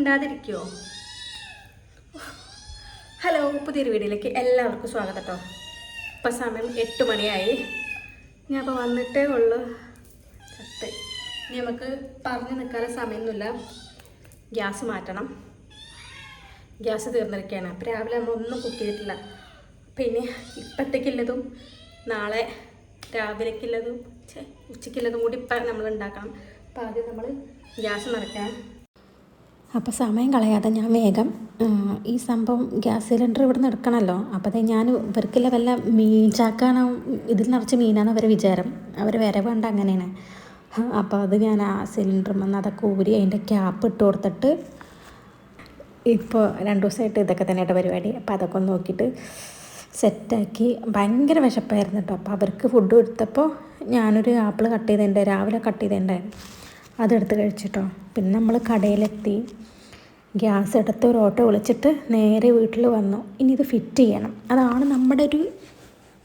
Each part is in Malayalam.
മിണ്ടാതിരിക്കുമോ ഹലോ പുതിയൊരു വീഡിയോയിലേക്ക് എല്ലാവർക്കും സ്വാഗതം കേട്ടോ ഇപ്പം സമയം എട്ട് മണിയായി. ഞാൻ അപ്പോൾ വന്നിട്ടേ ഉള്ളു. ചത്ത്. ഇനി നമുക്ക് പറഞ്ഞു നിൽക്കാനുള്ള സമയമൊന്നുമില്ല. ഗ്യാസ് മാറ്റണം. ഗ്യാസ് തീർന്നിരിക്കുകയാണ്. അപ്പം രാവിലെ നമ്മളൊന്നും കുക്ക് ചെയ്തിട്ടില്ല. പിന്നെ ഇപ്പോഴത്തേക്കുള്ളതും നാളെ രാവിലേക്കുള്ളതും ഉച്ചയ്ക്കുള്ളതും കൂടി ഇപ്പം നമ്മൾ ഉണ്ടാക്കണം. അപ്പോൾ ആദ്യം നമ്മൾ ഗ്യാസ് നിറയ്ക്കാൻ അപ്പോൾ സമയം കളയാതെ ഞാൻ വേഗം ഈ സംഭവം ഗ്യാസ് സിലിണ്ടർ ഇവിടെ നിന്ന് എടുക്കണമല്ലോ അപ്പോൾ അതേ ഞാൻ ഇവർക്കില്ല വല്ല മീൻ ചാക്കാണോ ഇതിൽ നിറച്ച് മീനാണ് അവരെ വിചാരം. അവർ വേണ്ട അങ്ങനെയാണ്. അപ്പോൾ അത് ഞാൻ ആ സിലിണ്ടർ വന്ന് അതൊക്കെ ഊരി അതിന്റെ ക്യാപ്പ് ഇട്ട് കൊടുത്തിട്ട് ഇപ്പോൾ രണ്ട് ദിവസമായിട്ട് ഇതൊക്കെ തന്നെയായിട്ട് പരിപാടി. അപ്പോൾ അതൊക്കെ ഒന്ന് നോക്കിയിട്ട് സെറ്റാക്കി. ഭയങ്കര വിശപ്പായിരുന്നു കേട്ടോ. അപ്പോൾ അവർക്ക് ഫുഡ് കൊടുത്തപ്പോൾ ഞാനൊരു ആപ്പിൾ കട്ട് ചെയ്തിട്ടുണ്ട് രാവിലെ കട്ട് ചെയ്തിട്ടുണ്ടായിരുന്നു അതെടുത്ത് കഴിച്ചിട്ടോ. പിന്നെ നമ്മൾ കടയിലെത്തി. ഗ്യാസ് എടുത്ത് ഒരു ഓട്ടോ വിളിച്ചിട്ട് നേരെ വീട്ടിൽ വന്നു. ഇനി ഇത് ഫിറ്റ് ചെയ്യണം. അതാണ് നമ്മുടെ ഒരു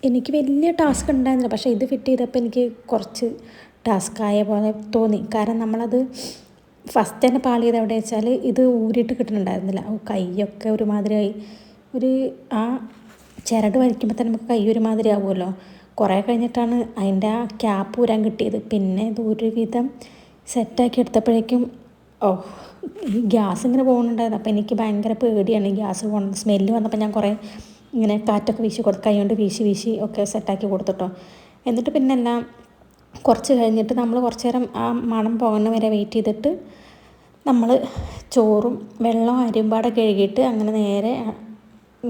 എനിക്ക് വലിയ ടാസ്ക് ഉണ്ടായിരുന്നില്ല. പക്ഷേ ഇത് ഫിറ്റ് ചെയ്തപ്പോൾ എനിക്ക് കുറച്ച് ടാസ്ക് ആയ പോലെ തോന്നി. കാരണം നമ്മളത് ഫസ്റ്റ് തന്നെ പാളിയത് എവിടെ വെച്ചാൽ ഇത് ഊരിയിട്ട് കിട്ടുന്നുണ്ടായിരുന്നില്ല. കൈയൊക്കെ ഒരുമാതിരിയായി. ഒരു ആ ചിരട് വലിക്കുമ്പോൾ തന്നെ നമുക്ക് കൈ ഒരുമാതിരി ആവുമല്ലോ. കുറേ കഴിഞ്ഞിട്ടാണ് അതിന്റെ ആ ക്യാപ്പ് ഊരാൻ കിട്ടിയത്. പിന്നെ ഇത് ഒരു വിധം സെറ്റാക്കി എടുത്തപ്പോഴേക്കും ഓ ഈ ഗ്യാസ് ഇങ്ങനെ പോകുന്നുണ്ടായിരുന്നു അപ്പോൾ എനിക്ക് ഭയങ്കര പേടിയാണ് ഈ ഗ്യാസ് പോകുന്നത് സ്മെല്ല് വന്നപ്പോൾ ഞാൻ കുറേ ഇങ്ങനെ കാറ്റൊക്കെ വീശി കൊടുത്ത് കൈ വീശി വീശി ഒക്കെ സെറ്റാക്കി കൊടുത്തിട്ടോ. എന്നിട്ട് പിന്നെ എല്ലാം കുറച്ച് കഴിഞ്ഞിട്ട് നമ്മൾ കുറച്ച് നേരം ആ മണം പോകുന്ന വരെ വെയിറ്റ് ചെയ്തിട്ട് നമ്മൾ ചോറും വെള്ളവും അരിമ്പാടെ കഴുകിയിട്ട് അങ്ങനെ നേരെ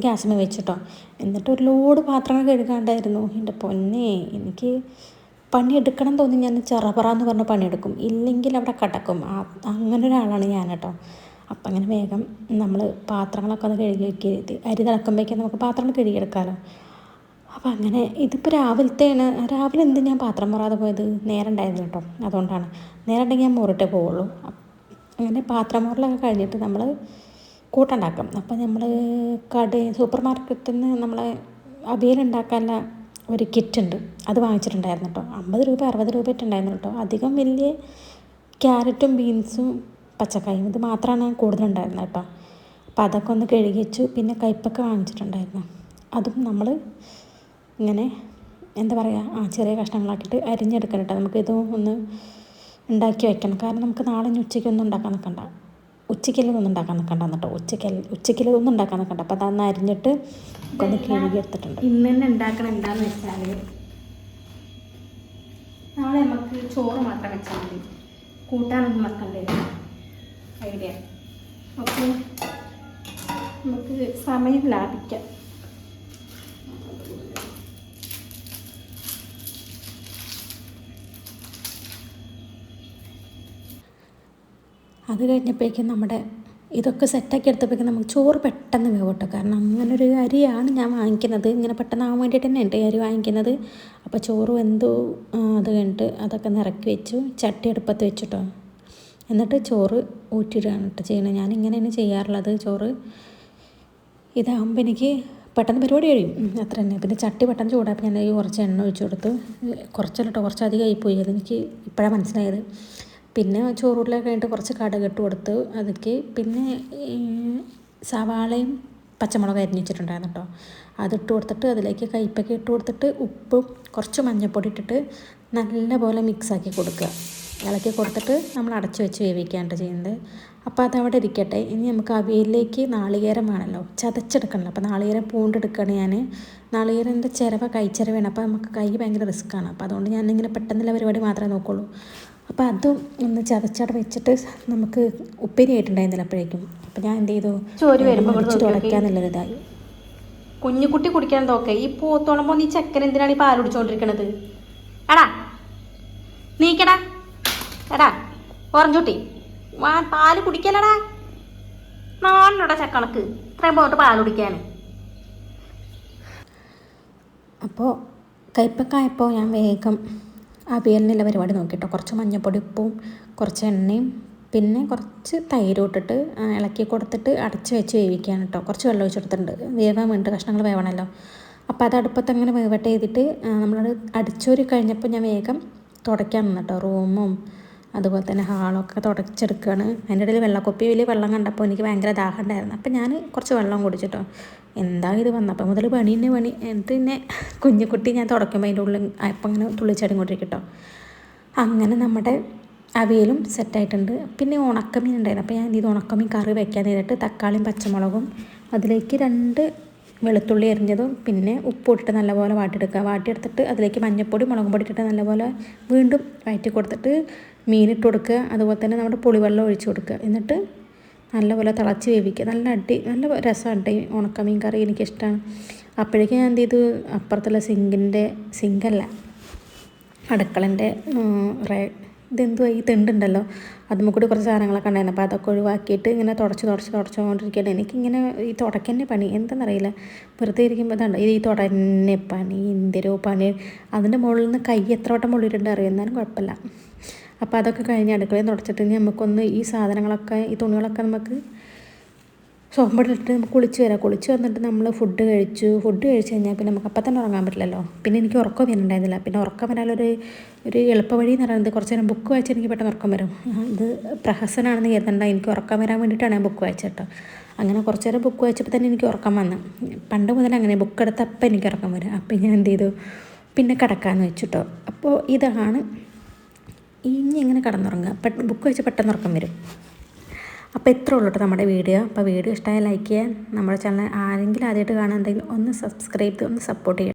ഗ്യാസിന് വെച്ചിട്ടോ. എന്നിട്ട് ഒരു ലോഡ് പാത്രങ്ങൾ കഴുകാണ്ടായിരുന്നു. എന്റെ പൊന്നെ എനിക്ക് പണിയെടുക്കണം തോന്നി ഞാൻ ചെറപറ എന്ന് പറഞ്ഞ് പണിയെടുക്കും. ഇല്ലെങ്കിൽ അവിടെ കടക്കും. അങ്ങനെ ഒരാളാണ് ഞാൻ കേട്ടോ. അപ്പം അങ്ങനെ വേഗം നമ്മൾ പാത്രങ്ങളൊക്കെ ഒന്ന് കഴുകി വെക്കി അരി തിളക്കുമ്പോഴേക്കും നമുക്ക് പാത്രങ്ങൾ കഴുകിയെടുക്കാമല്ലോ അപ്പം അങ്ങനെ ഇതിപ്പോൾ രാവിലത്തെയാണ്. രാവിലെ എന്ത് ഞാൻ പാത്രം മുറാതെ പോയത്? നേരം ഉണ്ടായിരുന്നു കേട്ടോ. അതുകൊണ്ടാണ്. നേരം ഉണ്ടെങ്കിൽ ഞാൻ മുറിട്ടേ പോവുള്ളൂ. അങ്ങനെ പാത്രം മുറിലൊക്കെ കഴിഞ്ഞിട്ട് നമ്മൾ കൂട്ടുണ്ടാക്കും. അപ്പം നമ്മൾ കട സൂപ്പർ മാർക്കറ്റിൽ നിന്ന് നമ്മളെ അവിയൽ ഉണ്ടാക്കാനുള്ള ഒരു കിറ്റ് ഉണ്ട് അത് വാങ്ങിച്ചിട്ടുണ്ടായിരുന്നു കേട്ടോ അമ്പത് രൂപ അറുപത് രൂപ ഇട്ടുണ്ടായിരുന്നു കേട്ടോ അധികം വലിയ ക്യാരറ്റും ബീൻസും പച്ചക്കായും ഇത് മാത്രമാണ് കൂടുതലുണ്ടായിരുന്നത് കേട്ടോ അപ്പം അതൊക്കെ ഒന്ന് കഴുകി വെച്ചു. പിന്നെ കയ്പ്പൊക്കെ വാങ്ങിച്ചിട്ടുണ്ടായിരുന്നു. അതും നമ്മൾ ഇങ്ങനെ എന്താ പറയുക ആ ചെറിയ കഷ്ണങ്ങളാക്കിയിട്ട് അരിഞ്ഞെടുക്കണം കേട്ടോ നമുക്കിത് ഒന്ന് ഉണ്ടാക്കി വയ്ക്കണം കാരണം നമുക്ക് നാളെ ഉച്ചയ്ക്ക് ഉച്ചയ്ക്കൊന്നും ഉണ്ടാക്കാൻ നിൽക്കണ്ട ഉച്ചയ്ക്കല്ലതൊന്നും ഉണ്ടാക്കാൻ നിൽക്കണ്ട കേട്ടോ ഉച്ചയ്ക്ക് ഉച്ചയ്ക്കല്ലതൊന്നും ഉണ്ടാക്കാൻ നിൽക്കണ്ട. അപ്പോൾ അതൊന്ന് അരിഞ്ഞിട്ട് ഒന്ന് കഴുകി എടുത്തിട്ടുണ്ട്. ഇന്ന് തന്നെ ഉണ്ടാക്കണം എന്താന്ന് വെച്ചാൽ നാളെ നമുക്ക് ചോറ് മാത്രം വെച്ചാൽ മതി. കൂട്ടാനൊന്നും വെക്കണ്ടേ ഐഡിയ. അപ്പോൾ നമുക്ക് സമയം ലാഭിക്കാം. അത് കഴിഞ്ഞപ്പോഴേക്കും നമ്മുടെ ഇതൊക്കെ സെറ്റാക്കി എടുത്തപ്പോഴേക്കും നമുക്ക് ചോറ് പെട്ടെന്ന് വേവട്ടോ കാരണം അങ്ങനൊരു അരിയാണ് ഞാൻ വാങ്ങിക്കുന്നത്. ഇങ്ങനെ പെട്ടെന്നാവാൻ വേണ്ടിയിട്ട് തന്നെ ഉണ്ട് അരി വാങ്ങിക്കുന്നത്. അപ്പോൾ ചോറ് വെന്തു ആ, അത് കഴിഞ്ഞിട്ട് അതൊക്കെ നിറക്കി വെച്ചു. ചട്ടി അടുപ്പത്ത് വെച്ചിട്ടോ എന്നിട്ട് ചോറ് ഊറ്റിയിടുകയാണ് കേട്ടോ ചെയ്യണത് ഞാൻ ഇങ്ങനെയാണ് ചെയ്യാറുള്ളത് ചോറ്. ഇതാകുമ്പോൾ എനിക്ക് പെട്ടെന്ന് പരിപാടി കഴിയും. അത്ര തന്നെ. പിന്നെ ചട്ടി പെട്ടെന്ന് ചൂടായപ്പോൾ ഞാൻ കുറച്ച് എണ്ണ ഒഴിച്ചു കൊടുത്തു. കുറച്ചല്ല കുറച്ച് അധികം ആയിപ്പോയി അതെനിക്ക് ഇപ്പോഴാണ് മനസ്സിലായത്. പിന്നെ ചോറൂരിലൊക്കെ ആയിട്ട് കുറച്ച് കടുക് ഇട്ട് കൊടുത്തു അതിലേക്ക് പിന്നെ സവാളയും പച്ചമുളക് അരിഞ്ഞ് വെച്ചിട്ടുണ്ടായിരുന്നു കേട്ടോ. അതിട്ട് കൊടുത്തിട്ട് അതിലേക്ക് കയ്പ്പൊക്കെ ഇട്ട് കൊടുത്തിട്ട് ഉപ്പും കുറച്ച് മഞ്ഞൾപ്പൊടി ഇട്ടിട്ട് നല്ലപോലെ മിക്സാക്കി കൊടുക്കുക. ഇളക്കി കൊടുത്തിട്ട് നമ്മൾ അടച്ചു വെച്ച് വേവിക്കുകയാണ് ചെയ്യുന്നത്. അപ്പോൾ അതവിടെ ഇരിക്കട്ടെ. ഇനി നമുക്ക് അവിയലിലേക്ക് നാളികേരം വേണമല്ലോ. ചതച്ചെടുക്കണല്ലോ അപ്പോൾ നാളികേരം പൂണ്ടെടുക്കുകയാണ് ഞാൻ. നാളികേരന്റെ ചിരവ കൈച്ചിരവാണ് അപ്പോൾ നമുക്ക് കൈ ഭയങ്കര റിസ്ക്കാണ് അപ്പോൾ അതുകൊണ്ട് ഞാൻ ഇങ്ങനെ പെട്ടെന്നുള്ള പരിപാടി മാത്രമേ നോക്കുള്ളൂ. അപ്പോൾ അതും ഒന്ന് ചതച്ചട വെച്ചിട്ട് നമുക്ക് ഉപ്പേരി ആയിട്ടുണ്ടായിരുന്നില്ല അപ്പോഴേക്കും. അപ്പോൾ ഞാൻ എന്ത് ചെയ്തു? ചോറ് വരുമ്പോൾ. ഇതായി. കുഞ്ഞുകുട്ടി കുടിക്കാൻ തോക്കെ. ഈ പോത്തോണമ്പോ നീ ചെക്കൻ എന്തിനാണ് ഈ പാൽ കുടിച്ചോണ്ടിരിക്കണത്? എടാ നീക്കടാ. എടാ ഓറഞ്ചുട്ടി വാ പാൽ കുടിക്കലടാ നാളിനോടാ ചെക്കണക്ക് ഇത്രയും പോയിട്ട് പാൽ കുടിക്കാൻ അപ്പോൾ കയ്പക്കായപ്പോൾ ഞാൻ വേഗം അവിയലിനുള്ള പരിപാടി നോക്കിയിട്ടോ കുറച്ച് മഞ്ഞൾപ്പൊടി ഉപ്പും കുറച്ച് എണ്ണയും പിന്നെ കുറച്ച് തൈരും ഇട്ടിട്ട് ഇളക്കി കൊടുത്തിട്ട് അടച്ച് വെച്ച് വേവിക്കുകയാണ് കേട്ടോ കുറച്ച് വെള്ളം ഒഴിച്ച് കൊടുത്തിട്ടുണ്ട് വേവാൻ വേണ്ടിയിട്ട് കഷ്ണങ്ങൾ വേവണമല്ലോ അപ്പോൾ അത് അടുപ്പത്ത് അങ്ങനെ വേവട്ടെ ചെയ്തിട്ട് നമ്മളത് അടിച്ചൊരു കഴിഞ്ഞപ്പോൾ ഞാൻ വേഗം തുടയ്ക്കാൻ നിന്നിട്ടോ റൂമും അതുപോലെ തന്നെ ഹാളൊക്കെ തുടച്ചെടുക്കുകയാണ് അതിന്റെ ഇടയിൽ വെള്ളക്കൊപ്പി വലിയ വെള്ളം കണ്ടപ്പോൾ എനിക്ക് ഭയങ്കര ദാഹം ഉണ്ടായിരുന്നു. അപ്പം ഞാൻ കുറച്ച് വെള്ളം കുടിച്ചിട്ടോ. എന്താ ഇത് വന്നപ്പോൾ മുതൽ പണി തന്നെ പണി. എന്നിട്ട് പിന്നെ കുഞ്ഞുകുട്ടി ഞാൻ തുടക്കുമ്പോൾ അതിന്റെ ഉള്ളിൽ അപ്പം അങ്ങനെ തുള്ളിച്ചാടി കൊണ്ടിരിക്കട്ടോ അങ്ങനെ നമ്മുടെ അവിയലും സെറ്റായിട്ടുണ്ട്. പിന്നെ ഉണക്കമീൻ ഉണ്ടായിരുന്നു. അപ്പോൾ ഞാൻ ഇത് ഉണക്കമീൻ കറി വയ്ക്കാൻ നേരിട്ട് തക്കാളിയും പച്ചമുളകും അതിലേക്ക് രണ്ട് വെളുത്തുള്ളി എറിഞ്ഞതും പിന്നെ ഉപ്പിട്ടിട്ട് നല്ലപോലെ വാട്ടിയെടുക്കുക. വാട്ടിയെടുത്തിട്ട് അതിലേക്ക് മഞ്ഞൾപ്പൊടി മുളകും പൊടി ഇട്ടിട്ട് നല്ലപോലെ വീണ്ടും വയറ്റി കൊടുത്തിട്ട് മീനിട്ട് കൊടുക്കുക. അതുപോലെ തന്നെ നമ്മുടെ പുളിവെള്ളം ഒഴിച്ച് കൊടുക്കുക. എന്നിട്ട് നല്ലപോലെ തിളച്ച് വേവിക്കുക. നല്ല അടി നല്ല രസമാണ് ഈ ഉണക്കമീൻ കറി എനിക്കിഷ്ടമാണ് അപ്പോഴേക്കും ഞാൻ എന്ത് ചെയ്തു അപ്പുറത്തുള്ള സിങ്കിന്റെ സിങ്കല്ല അടുക്കളന്റെ റേ ഇതെന്തുവാ? ഈ തിണ്ടുണ്ടല്ലോ. അതുമ്മ കൂടി കുറച്ച് സാധനങ്ങളൊക്കെ ഉണ്ടായിരുന്നു. അപ്പോൾ അതൊക്കെ ഒഴിവാക്കിയിട്ട് ഇങ്ങനെ തുടച്ച് തുടച്ച് തുടച്ചുകൊണ്ടിരിക്കുകയാണ്. എനിക്കിങ്ങനെ ഈ തുടക്കന്നെ പണി എന്താണെന്നറിയില്ല വെറുതെ ഇരിക്കുമ്പോൾ ഇതാണ് ഈ തുടന്നെ പണി എന്തൊരു പണി. അതിന്റെ മുകളിൽ നിന്ന് കൈ എത്ര വട്ടം മുള്ളിട്ടുണ്ട് അറിയുന്നാലും കുഴപ്പമില്ല. അപ്പോൾ അതൊക്കെ കഴിഞ്ഞ് അടുക്കളയിൽ തുടച്ചിട്ട് നമുക്കൊന്ന് ഈ സാധനങ്ങളൊക്കെ ഈ തുണികളൊക്കെ നമുക്ക് സോമ്പടിലിട്ട് നമുക്ക് കുളിച്ച് വരാം. കുളിച്ച് വന്നിട്ട് നമ്മൾ ഫുഡ് കഴിച്ചു. ഫുഡ് കഴിച്ച് കഴിഞ്ഞാൽ പിന്നെ നമുക്ക് അപ്പം തന്നെ ഉറങ്ങാൻ പറ്റില്ലല്ലോ. പിന്നെ എനിക്ക് ഉറക്കം വരുന്നുണ്ടായിരുന്നില്ല. പിന്നെ ഉറക്കം വരാനൊരു ഒരു എളുപ്പവഴി എന്ന് പറയുന്നത് കുറച്ച് നേരം ബുക്ക് വായിച്ച് എനിക്ക് പെട്ടെന്ന് ഉറക്കം വരും. ഇത് പ്രഹസനാണെന്ന് കരുതണ്ട. എനിക്ക് ഉറക്കം വരാൻ വേണ്ടിയിട്ടാണ് ഞാൻ ബുക്ക് വായിച്ചിട്ട് അങ്ങനെ കുറച്ച് നേരം ബുക്ക് വായിച്ചപ്പോൾ തന്നെ എനിക്ക് ഉറക്കം വന്നു. പണ്ട് മുതൽ അങ്ങനെ ബുക്ക് എടുത്തപ്പോൾ എനിക്ക് ഉറക്കം വരും. അപ്പം ഞാൻ എന്ത് ചെയ്തു? പിന്നെ കിടക്കാമെന്ന് വെച്ചിട്ടോ അപ്പോൾ ഇതാണ് ഇനി എങ്ങനെ കടന്നുറങ്ങുക? പെട്ടെന്ന് ബുക്ക് വെച്ച് പെട്ടെന്ന് ഉറക്കം വരും. അപ്പോൾ എത്ര ഉള്ളൂ കേട്ടോ നമ്മുടെ വീഡിയോ. അപ്പോൾ വീഡിയോ ഇഷ്ടമായ ലൈക്ക് ചെയ്യാൻ നമ്മുടെ ചാനൽ ആരെങ്കിലും ആദ്യമായിട്ട് കാണുന്നുണ്ടെങ്കിൽ ഒന്ന് സബ്സ്ക്രൈബ് ചെയ്ത് ഒന്ന് സപ്പോർട്ട് ചെയ്യാം